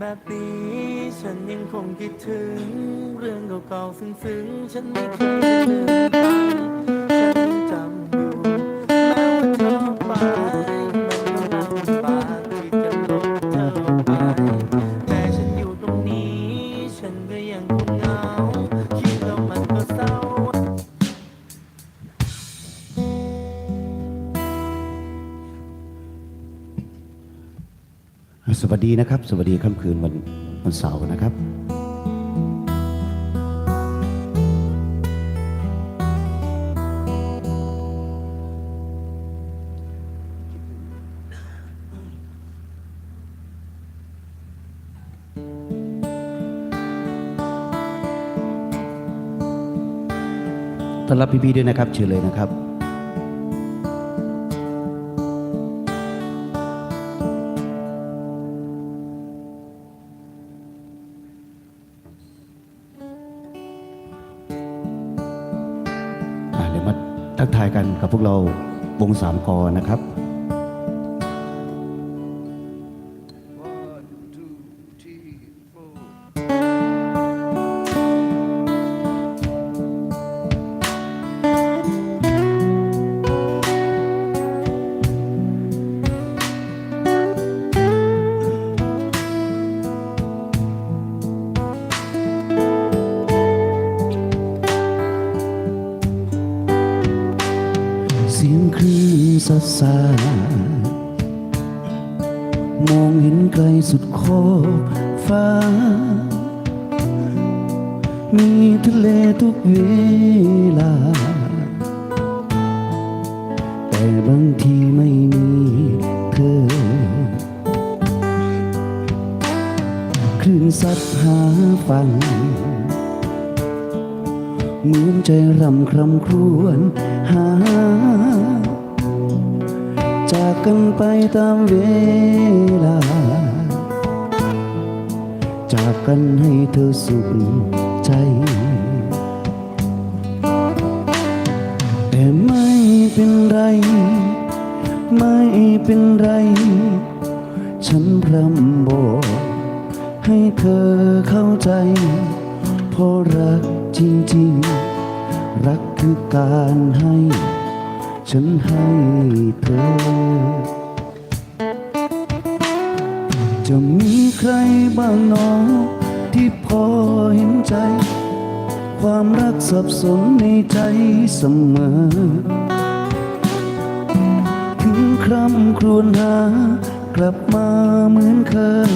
แบบนี้ ฉันยังคงคิดถึง เรื่องเก่าๆซึ้งๆ ฉันไม่เคยจะลืม วัสดีนะครับ สวัสดีค่ำคืนวันวันเสาร์นะครับ ต้อนรับพี่ๆด้วยนะครับ เชิญเลยนะครับ ทักทายกันกับพวกเราวงสามกอนะครับ ฟ้า มีทะเลทุกเวลา แต่บางทีไม่มีเธอคลื่นซัดหาฟังเหมือนใจรำครำครวญหา จากกันไปตามเวลา จากกันให้เธอสุขใจ แต่ไม่เป็นไร ไม่เป็นไร ฉันพร่ำบอกให้เธอเข้าใจ เพราะรักจริงๆ รักคือการให้ ฉันให้เธอ จะมีใครบ้างหนองที่พอเห็นใจ ความรักสับสนในใจเสมอ ถึงคร่ำครวญหากลับมาเหมือนเคย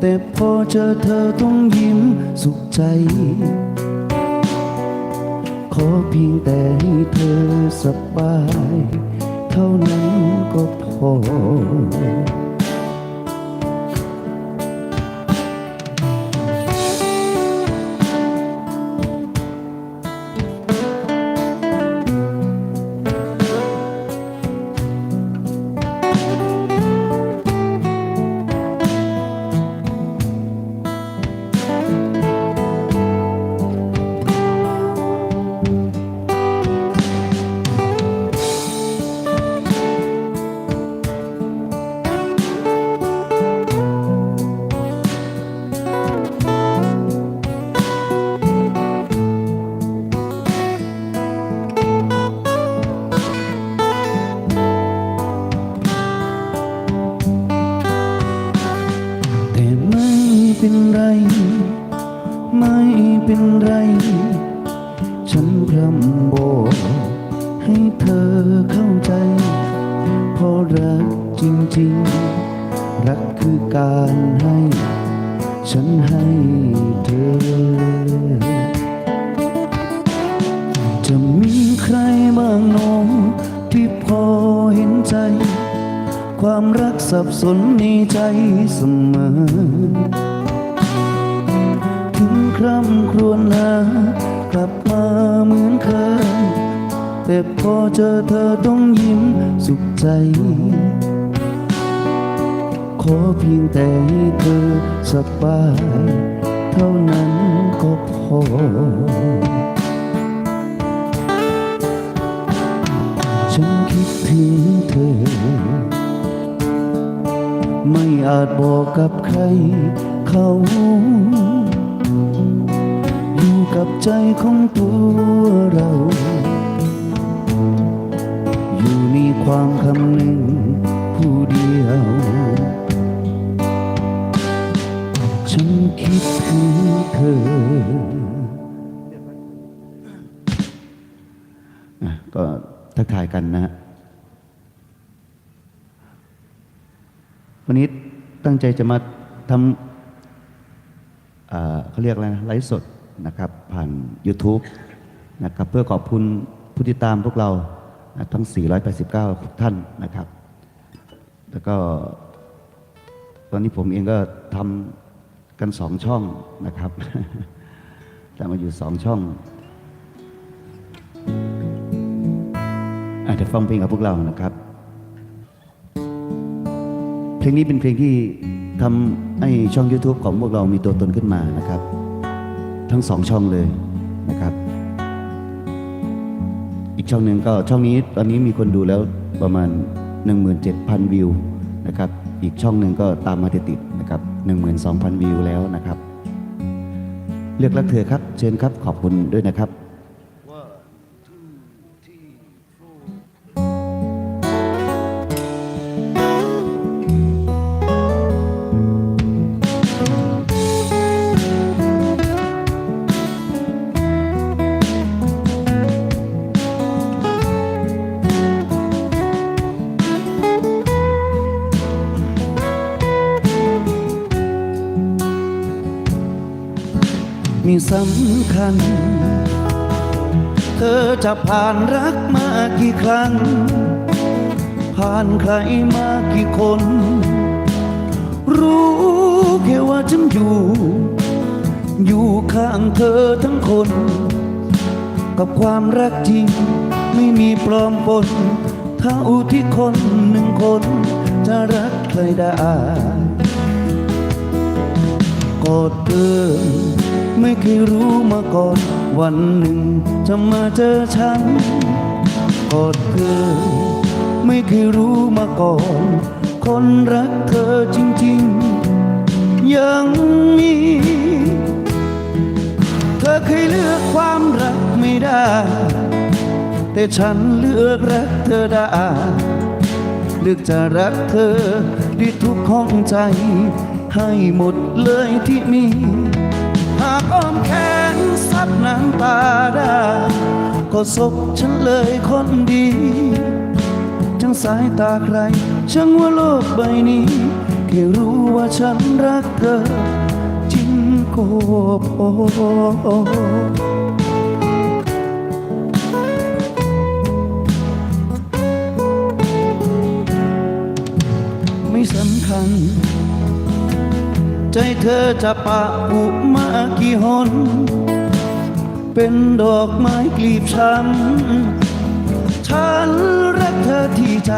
แต่พอเจอเธอต้องยิ้มสุขใจ ขอเพียงแต่ให้เธอสบาย เท่านั้นก็พอ การให้ ฉันให้เธอ จะมีใครบ้างหนอที่พอเห็นใจ ความรักสับสนในใจเสมอ ถึงคร่ำครวญหากลับมาเหมือนเคยแต่พอเจอเธอต้องยิ้มสุขใจ อเพียงแต่ให้เธอสบาย เท่านั้นก็พอ ฉันคิดถึงเธอ ไม่อาจบอกกับใครเขาอยู่กับใจของตัวเรา อยู่ในความคำหนึ่งผู้เดียว เธอก็ทักทายกันนะ วันนี้ตั้งใจจะมาทำเขาเรียกอะไรนะไลฟ์สดนะครับ ผ่าน YouTube นะครับ เพื่อขอบคุณผู้ติดตามพวกเราทั้ง 489 ท่านนะครับ แล้วก็ ตอนนี้ผมเองก็ทำ กันสองช่องนะครับ แต่มาอยู่สองช่องอาจจะฟังเพลงกับพวกเรานะครับ เพลงนี้เป็นเพลงที่ทำให้ช่อง YouTube ของพวกเรามีตัวตนขึ้นมานะครับ ทั้งสองช่องเลยนะครับ อีกช่องหนึ่งก็ช่องนี้ตอนนี้มีคนดูแล้วประมาณ 17,000 วิวนะครับ อีกช่องหนึ่งก็ตามมาติด 12,000 วิวแล้วนะครับ เลือกรักเธอครับ เชิญครับขอบคุณด้วยนะครับ สำคัญ เธอจะผ่านรักมากี่ครั้ง ผ่านใครมากี่คน รู้แค่ว่าฉันอยู่ อยู่ข้างเธอทั้งคน กับความรักจริง ไม่มีปลอมปนเท่าที่คนหนึ่งคน จะรักใครได้กอดเธอ ไม่เคยรู้มาก่อน วันหนึ่งจะมาเจอฉันกอดเธอไม่เคยรู้มาก่อน คนรักเธอจริงๆ ยังมี เธอเคยเลือกความรักไม่ได้ แต่ฉันเลือกรักเธอได้เลือกจะรักเธอด้วยทุกห้องใจ ให้หมดเลยที่มีากอ้อมแขนซับน้ำตาได้ก็ศพฉันเลยคนดีจังสายตาใครช่างว่าโลกใบนี้แค่รู้ว่าฉันรักเธอจริงก็พ ใจเธอจะปะอุมากี่หน เป็นดอกไม้กลีบช้ำฉันรักเธอที่ใจ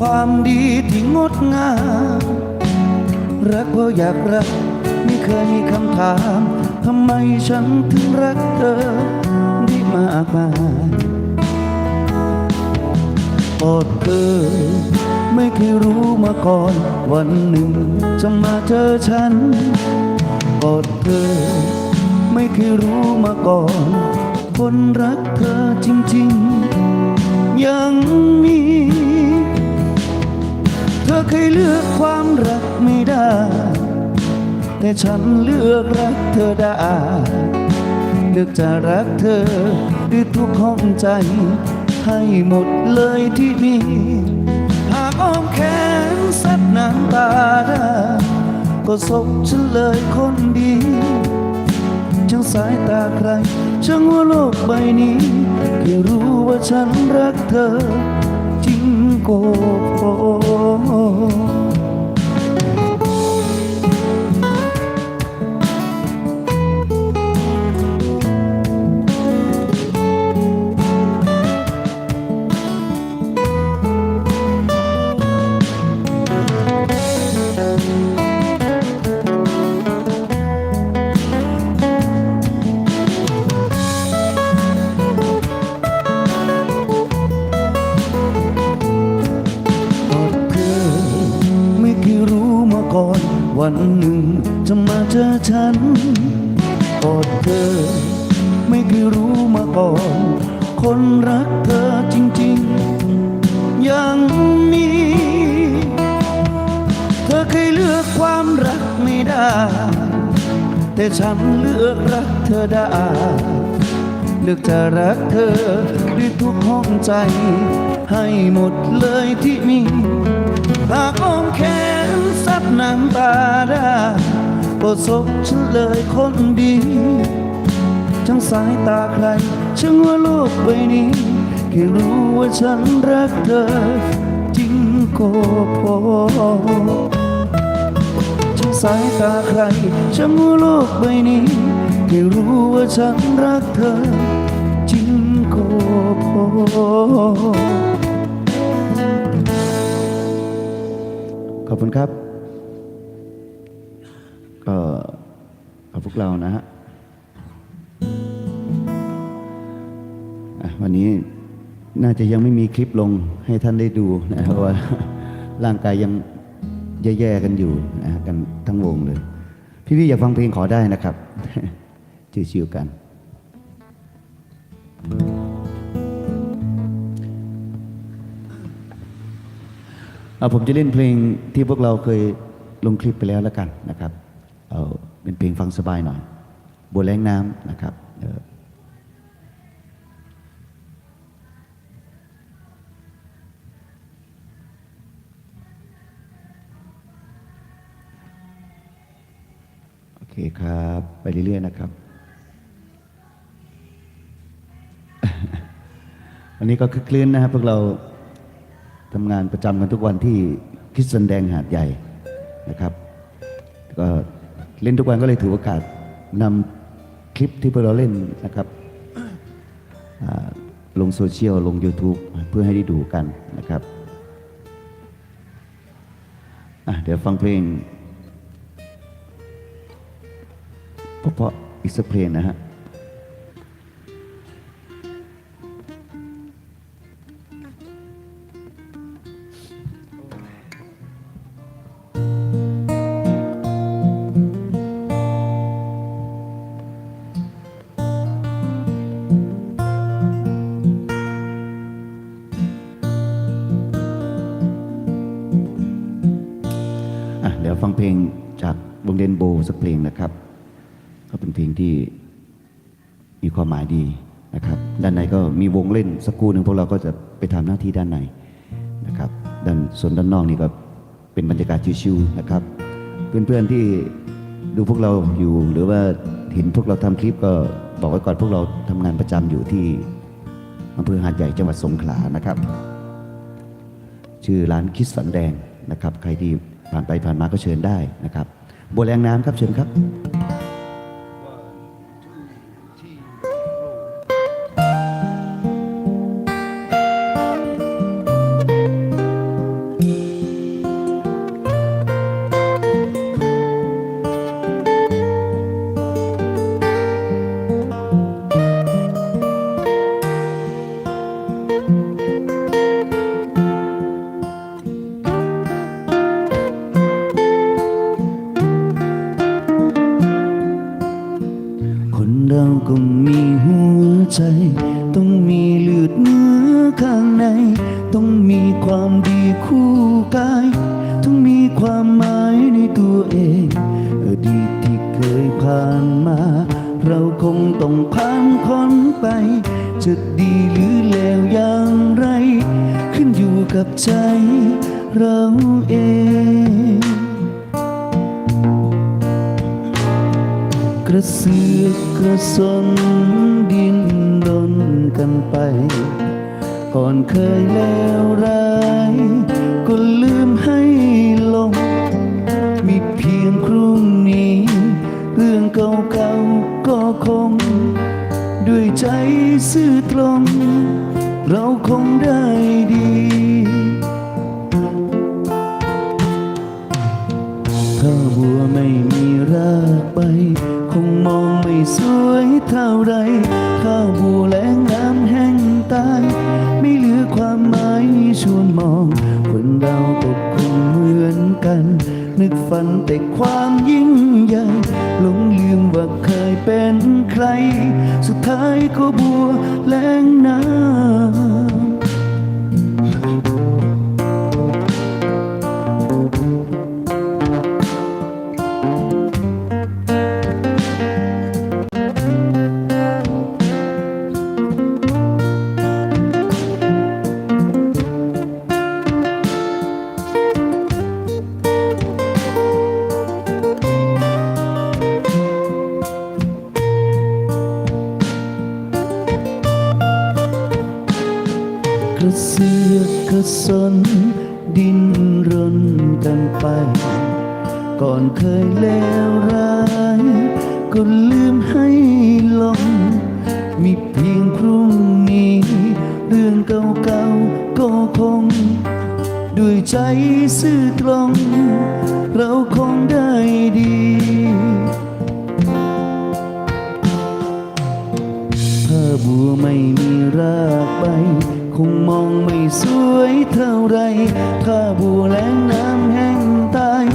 ความดีที่งดงาม รักเพราะอยากรัก ไม่เคยมีคำถาม ทำไมฉันถึงรักเธอได้มากมาย กอดเธอไม่เคยรู้มาก่อน วันหนึ่งจะมาเจอฉันกอดเธอ ไม่เคยรู้มาก่อน คนรักเธอจริงๆ ยังมี เธอเคยเลือกความรักไม่ได้ แต่ฉันเลือกรักเธอได้ เลือกจะรักเธอด้วยทุกห้องใจ ให้หมดเลยที่มี หากอ้อมแขนสัดน้ำตาได้ก็สบฉันเลยคนดีจางสายตาใครช่างว่าโลกใบนี้แค่รู้ว่าฉันรักเธอ จริงก็พอกอ วันหนึ่งจะมาเจอฉันกอดเธอ ไม่เคยรู้มาก่อน คนรักเธอจริงๆ อย่างนี้ เธอเคยเลือกความรักไม่ได้ แต่ฉันเลือกรักเธอได้ เลือกจะรักเธอด้วยทุกห้องใจ ให้หมดเลยที่มีหากอ้อมแขน ซับน้ำตาได้โปรดศพฉันเลยคนดีทั้งสายตาใครช่างว่าโลกใบนี้แค่รู้ว่าฉันรักเธอ จริงก็พอทั้งสายตาใครช่างว่าโลกใบนี้แค่รู้ว่าฉันรักเธอ จริงก็พอขอบคุณครับ ก็ขอบพวกเรานะฮะวันนี้น่าจะยังไม่มีคลิปลงให้ท่านได้ดูนะเพราะว่าร่างกายยังแย่ๆกันอยู่นะฮะกันทั้งวงเลย พี่ๆอยากฟังเพลงขอได้นะครับชิวๆกันเอาผมจะเล่นเพลงที่พวกเราเคยลงคลิปไปแล้วแล้วกันนะครับ เอาเป็นเพลงฟังสบายหน่อยบัวแรงน้ำนะครับโอเคครับ ไปเรื่อยๆนะครับ วันนี้ก็คึกคลื้นนะครับพวกเราทำงานประจำกันทุกวันที่คิดสันแดงหาดใหญ่นะครับ เล่นทุกวันก็เลยถือโอกาสนำคลิปที่พวกเราเล่นนะครับลงโซเชียล ลง YouTube เพื่อให้ได้ดูกันนะครับเดี๋ยวฟังเพลงเพราะๆอีกสักเพลงนะฮะ เพลงจากวงเดนโบสักเพลงนะครับ ก็เป็นเพลงที่มีความหมายดีนะครับ ด้านในก็มีวงเล่นสักครู่หนึ่งพวกเราก็จะไปทำหน้าที่ด้านในนะครับด้านส่วนด้านนอกนี่ก็เป็นบรรยากาศชิวๆนะครับ เพื่อนๆที่ดูพวกเราอยู่หรือว่าเห็นพวกเราทำคลิปก็บอกไว้ก่อนพวกเราทำงานประจำอยู่ที่อำเภอหาดใหญ่จังหวัดสงขลานะครับ ชื่อร้านคิดสันแดงนะครับ ใครที่ ผ่านไปผ่านมาก็เชิญได้นะครับบัวแรงน้ำครับเชิญครับ ระเสือกกระสนดินดนกันไป ก่อนเคยแล้วร้ายก็ลืมให้ลง มีเพียงพรุ่งนี้ เรื่องเก่าๆก็คง ด้วยใจซื่อตรง เราคงได้ดี สวยเท่าไร ข้าบัวแลงน้ำแห้งตาย ไม่เหลือความหมายชวนมอง คนเราก็คงเหมือนกัน นึกฝันแต่ความยิ่งใหญ่หลงลืมว่าเคยเป็นใคร สุดท้ายก็บัวแหลงน้ำ เรื่องเก่าๆก็คง ด้วยใจซื่อตรง เราคงได้ดี ถ้าบัวไม่มีรากใบ คงมองไม่สวยเท่าไร ถ้าบัวแล้งน้ำแห้งตาย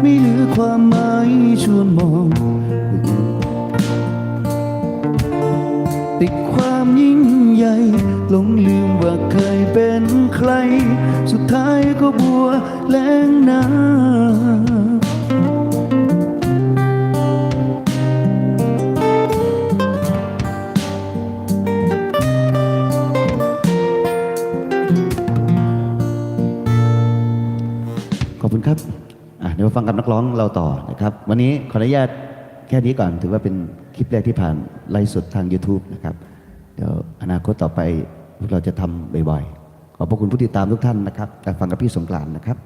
ไม่เหลือความหมายชวนมองติดความยิ่งใหญ่หลงลืม เป็นใครสุดท้ายก็บัวแล้งน้ำขอบคุณครับอะเดี๋ยวมาฟังกับนักร้องเราต่อนะครับ วันนี้ขออนุญาตแค่นี้ก่อน ถือว่าเป็นคลิปแรกที่ผ่านไลฟ์สดทาง YouTube นะครับ เดี๋ยวอนาคตต่อไปพวกเราจะทำบ่อยๆ ขอบพระคุณผู้ติดตามทุกท่านนะครับแต่ฟังกับพี่สงกรานนะครับ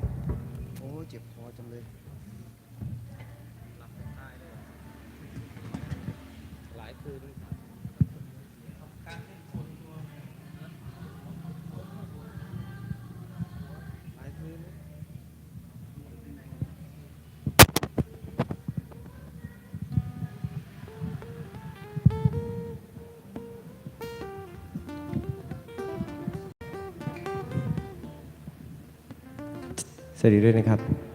สวัสดีด้วยนะครับ